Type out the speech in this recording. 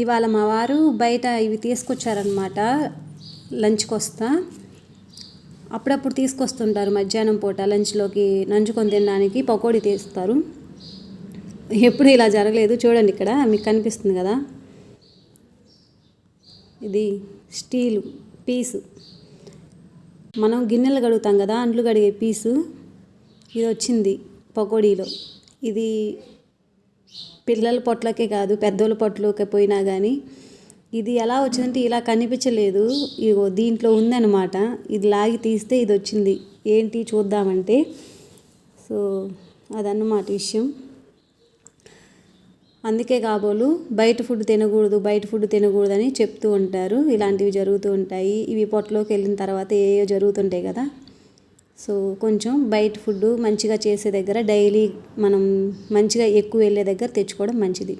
ఇవాళ మా వారు బయట ఇవి తీసుకొచ్చారనమాట లంచ్కి వస్తా. అప్పుడప్పుడు తీసుకొస్తుంటారు మధ్యాహ్నం పూట లంచ్లోకి నంచుకొని తినడానికి పకోడీ తీస్తారు. ఎప్పుడు ఇలా జరగలేదు చూడండి ఇక్కడ మీకు కనిపిస్తుంది కదా. ఇది స్టీలు పీసు. మనం గిన్నెలు కడుగుతాం కదా అంట్లు కడిగే పీసు. ఇది వచ్చింది పకోడీలో. ఇది పిల్లల పొట్లకే కాదు పెద్దోళ్ళ పొట్లకి పోయినా కానీ ఇది ఎలా వచ్చిందంటే ఇలా కనిపించలేదు. ఇగో దీంట్లో ఉందన్నమాట. ఇది లాగి తీస్తే ఇది వచ్చింది. ఏంటి చూద్దామంటే సో అదన్నమాట విషయం. అందుకే కాబోలు బయట ఫుడ్ తినకూడదు బయట ఫుడ్ తినకూడదని చెప్తూ ఉంటారు. ఇలాంటివి జరుగుతూ ఉంటాయి. ఇవి పొట్టలోకి వెళ్ళిన తర్వాత ఏయో జరుగుతుంటాయి కదా. సో కొంచెం బయట ఫుడ్ మంచిగా చేసే దగ్గర డైలీ మనం మంచిగా ఎక్కువ వెళ్ళే దగ్గర తెచ్చుకోవడం మంచిది.